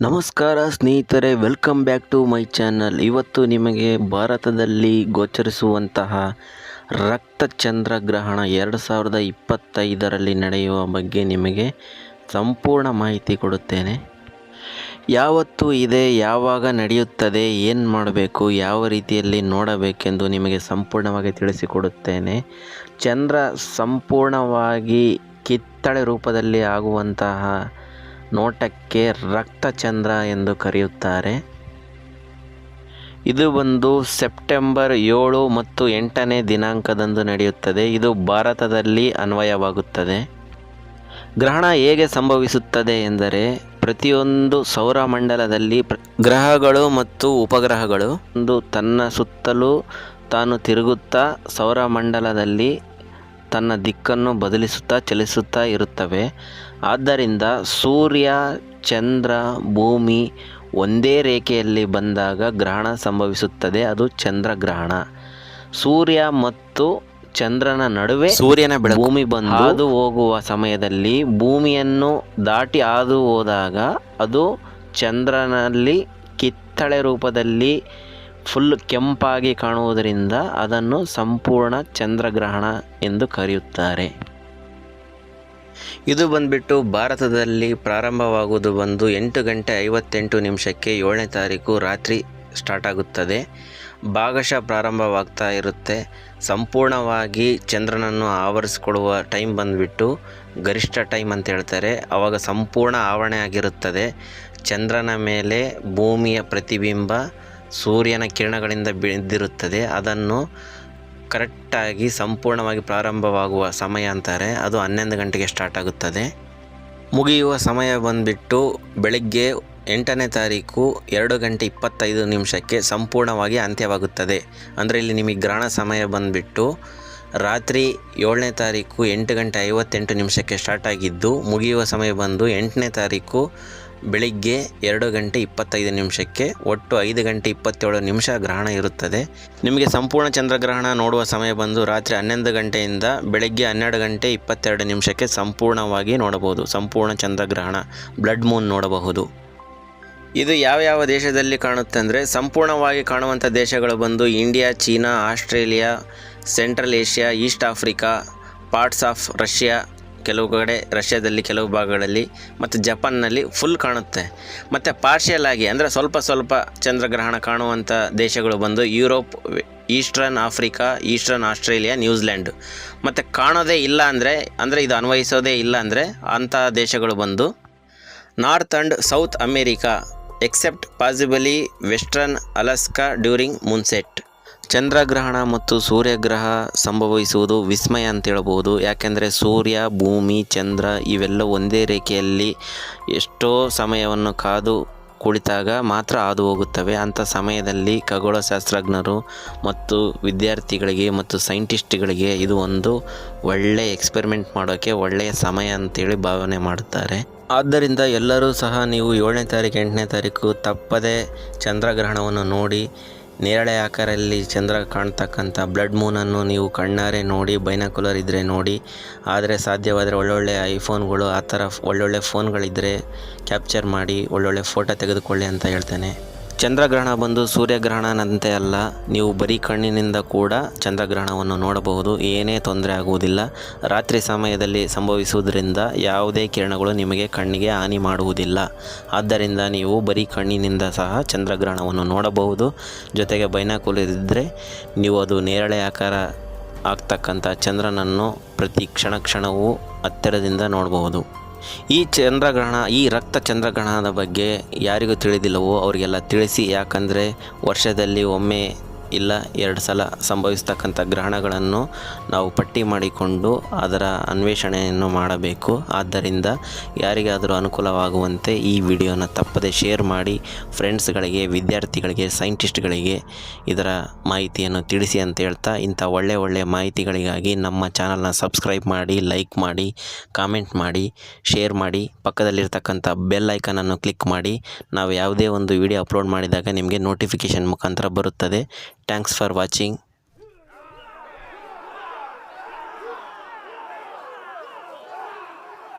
ನಮಸ್ಕಾರ ಸ್ನೇಹಿತರೆ welcome back to my channel ಇವತ್ತು ನಿಮಗೆ ಭಾರತದಲ್ಲಿ ಗೋಚರಿಸುವಂತಹ ರಕ್ತ ಚಂದ್ರಗ್ರಹಣ ಎರಡು ಸಾವಿರದ ಇಪ್ಪತ್ತೈದರಲ್ಲಿ ನಡೆಯುವ ಬಗ್ಗೆ ನಿಮಗೆ ಸಂಪೂರ್ಣ ಮಾಹಿತಿ ಕೊಡುತ್ತೇನೆ. ಯಾವತ್ತು ಇದೆ, ಯಾವಾಗ ನಡೆಯುತ್ತದೆ, ಏನು ಮಾಡಬೇಕು, ಯಾವ ರೀತಿಯಲ್ಲಿ ನೋಡಬೇಕೆಂದು ನಿಮಗೆ ಸಂಪೂರ್ಣವಾಗಿ ತಿಳಿಸಿಕೊಡುತ್ತೇನೆ. ಚಂದ್ರ ಸಂಪೂರ್ಣವಾಗಿ ಕಿತ್ತಳೆ ರೂಪದಲ್ಲಿ ಆಗುವಂತಹ ನೋಟಕ್ಕೆ ರಕ್ತಚಂದ್ರ ಎಂದು ಕರೆಯುತ್ತಾರೆ. ಇದು ಬಂದು ಸೆಪ್ಟೆಂಬರ್ ಏಳು ಮತ್ತು ಎಂಟನೇ ದಿನಾಂಕದಂದು ನಡೆಯುತ್ತದೆ. ಇದು ಭಾರತದಲ್ಲಿ ಅನ್ವಯವಾಗುತ್ತದೆ. ಗ್ರಹಣ ಹೇಗೆ ಸಂಭವಿಸುತ್ತದೆ ಎಂದರೆ, ಪ್ರತಿಯೊಂದು ಸೌರಮಂಡಲದಲ್ಲಿ ಗ್ರಹಗಳು ಮತ್ತು ಉಪಗ್ರಹಗಳು ಒಂದು ತನ್ನ ಸುತ್ತಲೂ ತಾನು ತಿರುಗುತ್ತಾ ಸೌರಮಂಡಲದಲ್ಲಿ ತನ್ನ ದಿಕ್ಕನ್ನು ಬದಲಿಸುತ್ತಾ ಚಲಿಸುತ್ತಾ ಇರುತ್ತವೆ. ಆದ್ದರಿಂದ ಸೂರ್ಯ ಚಂದ್ರ ಭೂಮಿ ಒಂದೇ ರೇಖೆಯಲ್ಲಿ ಬಂದಾಗ ಗ್ರಹಣ ಸಂಭವಿಸುತ್ತದೆ. ಅದು ಚಂದ್ರಗ್ರಹಣ ಸೂರ್ಯ ಮತ್ತು ಚಂದ್ರನ ನಡುವೆ ಸೂರ್ಯನ ಬೆಳಕು. ಭೂಮಿ ಬಂದು ಹಾದು ಹೋಗುವ ಸಮಯದಲ್ಲಿ ಭೂಮಿಯನ್ನು ದಾಟಿ ಹಾದು ಹೋದಾಗ ಅದು ಚಂದ್ರನಲ್ಲಿ ಕಿತ್ತಳೆ ರೂಪದಲ್ಲಿ ಫುಲ್ ಕೆಂಪಾಗಿ ಕಾಣುವುದರಿಂದ ಅದನ್ನು ಸಂಪೂರ್ಣ ಚಂದ್ರಗ್ರಹಣ ಎಂದು ಕರೆಯುತ್ತಾರೆ. ಇದು ಬಂದ್ಬಿಟ್ಟು ಭಾರತದಲ್ಲಿ ಪ್ರಾರಂಭವಾಗುವುದು ಬಂದು ಎಂಟು ಗಂಟೆ ಐವತ್ತೆಂಟು ನಿಮಿಷಕ್ಕೆ ಏಳನೇ ತಾರೀಕು ರಾತ್ರಿ ಸ್ಟಾರ್ಟ್ ಆಗುತ್ತದೆ. ಭಾಗಶಃ ಪ್ರಾರಂಭವಾಗ್ತಾ ಇರುತ್ತೆ. ಸಂಪೂರ್ಣವಾಗಿ ಚಂದ್ರನನ್ನು ಆವರಿಸಿಕೊಡುವ ಟೈಮ್ ಬಂದುಬಿಟ್ಟು ಗರಿಷ್ಠ ಟೈಮ್ ಅಂತ ಹೇಳ್ತಾರೆ. ಆವಾಗ ಸಂಪೂರ್ಣ ಆವರಣೆ ಆಗಿರುತ್ತದೆ. ಚಂದ್ರನ ಮೇಲೆ ಭೂಮಿಯ ಪ್ರತಿಬಿಂಬ ಸೂರ್ಯನ ಕಿರಣಗಳಿಂದ ಬಿದ್ದಿರುತ್ತದೆ ಅದನ್ನು ಕರೆಕ್ಟಾಗಿ ಸಂಪೂರ್ಣವಾಗಿ ಪ್ರಾರಂಭವಾಗುವ ಸಮಯ ಅಂತಾರೆ. ಅದು ಹನ್ನೊಂದು ಗಂಟೆಗೆ ಸ್ಟಾರ್ಟ್ ಆಗುತ್ತದೆ. ಮುಗಿಯುವ ಸಮಯ ಬಂದುಬಿಟ್ಟು ಬೆಳಗ್ಗೆ ಎಂಟನೇ ತಾರೀಕು ಎರಡು ಗಂಟೆ ಇಪ್ಪತ್ತೈದು ನಿಮಿಷಕ್ಕೆ ಸಂಪೂರ್ಣವಾಗಿ ಅಂತ್ಯವಾಗುತ್ತದೆ. ಅಂದರೆ ಇಲ್ಲಿ ನಿಮಗೆ ಗ್ರಹಣ ಸಮಯ ಬಂದುಬಿಟ್ಟು ರಾತ್ರಿ ಏಳನೇ ತಾರೀಕು ಎಂಟು ಗಂಟೆ ಐವತ್ತೆಂಟು ನಿಮಿಷಕ್ಕೆ ಸ್ಟಾರ್ಟ್ ಆಗಿದ್ದು, ಮುಗಿಯುವ ಸಮಯ ಬಂದು ಎಂಟನೇ ತಾರೀಕು ಬೆಳಿಗ್ಗೆ ಎರಡು ಗಂಟೆ ಇಪ್ಪತ್ತೈದು ನಿಮಿಷಕ್ಕೆ ಒಟ್ಟು ಐದು ಗಂಟೆ ಇಪ್ಪತ್ತೇಳು ನಿಮಿಷ ಗ್ರಹಣ ಇರುತ್ತದೆ. ನಿಮಗೆ ಸಂಪೂರ್ಣ ಚಂದ್ರಗ್ರಹಣ ನೋಡುವ ಸಮಯ ಬಂದು ರಾತ್ರಿ ಹನ್ನೊಂದು ಗಂಟೆಯಿಂದ ಬೆಳಗ್ಗೆ ಹನ್ನೆರಡು ಗಂಟೆ ಇಪ್ಪತ್ತೆರಡು ನಿಮಿಷಕ್ಕೆ ಸಂಪೂರ್ಣವಾಗಿ ನೋಡಬಹುದು. ಸಂಪೂರ್ಣ ಚಂದ್ರಗ್ರಹಣ, ಬ್ಲಡ್ ಮೂನ್ ನೋಡಬಹುದು. ಇದು ಯಾವ ಯಾವ ದೇಶದಲ್ಲಿ ಕಾಣುತ್ತೆ ಅಂದರೆ ಸಂಪೂರ್ಣವಾಗಿ ಕಾಣುವಂಥ ದೇಶಗಳು ಬಂದು India, China, Australia, central Asia, east Africa, parts of Russia ಕೆಲವು ಕಡೆ ರಷ್ಯಾದಲ್ಲಿ, ಕೆಲವು ಭಾಗಗಳಲ್ಲಿ ಮತ್ತು ಜಪಾನ್ನಲ್ಲಿ ಫುಲ್ ಕಾಣುತ್ತೆ. ಮತ್ತು ಪಾರ್ಷಿಯಲ್ ಆಗಿ ಅಂದರೆ ಸ್ವಲ್ಪ ಸ್ವಲ್ಪ ಚಂದ್ರಗ್ರಹಣ ಕಾಣುವಂಥ ದೇಶಗಳು ಬಂದು Europe eastern Africa eastern Australia New Zealand ಮತ್ತು ಕಾಣೋದೇ ಇಲ್ಲ ಅಂದರೆ ಅಂದರೆ ಇದು ಅನ್ವಯಿಸೋದೇ ಇಲ್ಲ ಅಂದರೆ ಅಂಥ ದೇಶಗಳು ಬಂದು north and south America except possibly western Alaska during moonset ಚಂದ್ರಗ್ರಹಣ ಮತ್ತು ಸೂರ್ಯಗ್ರಹ ಸಂಭವಿಸುವುದು ವಿಸ್ಮಯ ಅಂತ ಹೇಳ್ಬೋದು. ಯಾಕೆಂದರೆ ಸೂರ್ಯ, ಭೂಮಿ, ಚಂದ್ರ ಇವೆಲ್ಲ ಒಂದೇ ರೇಖೆಯಲ್ಲಿ ಎಷ್ಟೋ ಸಮಯವನ್ನು ಕಾದು ಕುಳಿತಾಗ ಮಾತ್ರ ಹಾದು ಹೋಗುತ್ತವೆ. ಅಂಥ ಸಮಯದಲ್ಲಿ ಖಗೋಳಶಾಸ್ತ್ರಜ್ಞರು ಮತ್ತು ವಿದ್ಯಾರ್ಥಿಗಳಿಗೆ ಮತ್ತು ಸೈಂಟಿಸ್ಟ್ಗಳಿಗೆ ಇದು ಒಂದು ಒಳ್ಳೆಯ ಎಕ್ಸ್ಪೆರಿಮೆಂಟ್ ಮಾಡೋಕ್ಕೆ ಒಳ್ಳೆಯ ಸಮಯ ಅಂತೇಳಿ ಭಾವನೆ ಮಾಡುತ್ತಾರೆ. ಆದ್ದರಿಂದ ಎಲ್ಲರೂ ಸಹ ನೀವು ಏಳನೇ ತಾರೀಕು ಎಂಟನೇ ತಾರೀಕು ತಪ್ಪದೇ ಚಂದ್ರಗ್ರಹಣವನ್ನು ನೋಡಿ ನೇರಳೆ ಆಕಾರದಲ್ಲಿ ಚಂದ್ರ ಕಾಣ್ತಕ್ಕಂಥ ಬ್ಲಡ್ ಮೂನನ್ನು ನೀವು ಕಣ್ಣಾರೆ ನೋಡಿ ಬೈನಾಕುಲರ್ ಇದ್ದರೆ ನೋಡಿ. ಆದರೆ ಸಾಧ್ಯವಾದರೆ ಒಳ್ಳೊಳ್ಳೆ ಐಫೋನ್ಗಳು, ಆ ಥರ ಒಳ್ಳೊಳ್ಳೆ ಫೋನ್ಗಳಿದ್ದರೆ ಕ್ಯಾಪ್ಚರ್ ಮಾಡಿ, ಒಳ್ಳೊಳ್ಳೆ ಫೋಟೋ ತೆಗೆದುಕೊಳ್ಳಿ ಅಂತ ಹೇಳ್ತೇನೆ. ಚಂದ್ರಗ್ರಹಣ ಬಂದು ಸೂರ್ಯಗ್ರಹಣನಂತೆ ಅಲ್ಲ, ನೀವು ಬರೀ ಕಣ್ಣಿನಿಂದ ಕೂಡ ಚಂದ್ರಗ್ರಹಣವನ್ನು ನೋಡಬಹುದು. ಏನೇ ತೊಂದರೆ ಆಗುವುದಿಲ್ಲ. ರಾತ್ರಿ ಸಮಯದಲ್ಲಿ ಸಂಭವಿಸುವುದರಿಂದ ಯಾವುದೇ ಕಿರಣಗಳು ನಿಮಗೆ ಕಣ್ಣಿಗೆ ಹಾನಿ ಮಾಡುವುದಿಲ್ಲ. ಆದ್ದರಿಂದ ನೀವು ಬರೀ ಕಣ್ಣಿನಿಂದ ಸಹ ಚಂದ್ರಗ್ರಹಣವನ್ನು ನೋಡಬಹುದು. ಜೊತೆಗೆ ಬೈನಾಕುಲಿದ್ದರೆ ನೀವು ಅದು ನೇರಳೆ ಆಕಾರ ಆಗ್ತಕ್ಕಂಥ ಚಂದ್ರನನ್ನು ಪ್ರತಿ ಕ್ಷಣ ಕ್ಷಣವೂ ಹತ್ತಿರದಿಂದ ನೋಡಬಹುದು. ಈ ಚಂದ್ರಗ್ರಹಣ ಈ ರಕ್ತ ಚಂದ್ರಗ್ರಹಣದ ಬಗ್ಗೆ ಯಾರಿಗೂ ತಿಳಿದಿಲ್ಲವೋ ಅವರಿಗೆಲ್ಲ ತಿಳಿಸಿ. ಯಾಕಂದರೆ ವರ್ಷದಲ್ಲಿ ಒಮ್ಮೆ ಇಲ್ಲ, ಎರಡು ಸಲ ಸಂಭವಿಸ್ತಕ್ಕಂಥ ಗ್ರಹಣಗಳನ್ನು ನಾವು ಪಟ್ಟಿ ಮಾಡಿಕೊಂಡು ಅದರ ಅನ್ವೇಷಣೆಯನ್ನು ಮಾಡಬೇಕು. ಆದ್ದರಿಂದ ಯಾರಿಗಾದರೂ ಅನುಕೂಲವಾಗುವಂತೆ ಈ ವಿಡಿಯೋನ ತಪ್ಪದೆ ಶೇರ್ ಮಾಡಿ, ಫ್ರೆಂಡ್ಸ್ಗಳಿಗೆ, ವಿದ್ಯಾರ್ಥಿಗಳಿಗೆ, ಸೈಂಟಿಸ್ಟ್ಗಳಿಗೆ ಇದರ ಮಾಹಿತಿಯನ್ನು ತಿಳಿಸಿ ಅಂತ ಹೇಳ್ತಾ, ಇಂಥ ಒಳ್ಳೆ ಒಳ್ಳೆಯ ಮಾಹಿತಿಗಳಿಗಾಗಿ ನಮ್ಮ ಚಾನಲ್ನ ಸಬ್ಸ್ಕ್ರೈಬ್ ಮಾಡಿ, ಲೈಕ್ ಮಾಡಿ, ಕಾಮೆಂಟ್ ಮಾಡಿ, ಶೇರ್ ಮಾಡಿ, ಪಕ್ಕದಲ್ಲಿರ್ತಕ್ಕಂಥ ಬೆಲ್ ಐಕನನ್ನು ಕ್ಲಿಕ್ ಮಾಡಿ. ನಾವು ಯಾವುದೇ ಒಂದು ವಿಡಿಯೋ ಅಪ್ಲೋಡ್ ಮಾಡಿದಾಗ ನಿಮಗೆ ನೋಟಿಫಿಕೇಷನ್ ಮುಖಾಂತರ ಬರುತ್ತದೆ. thanks for watching.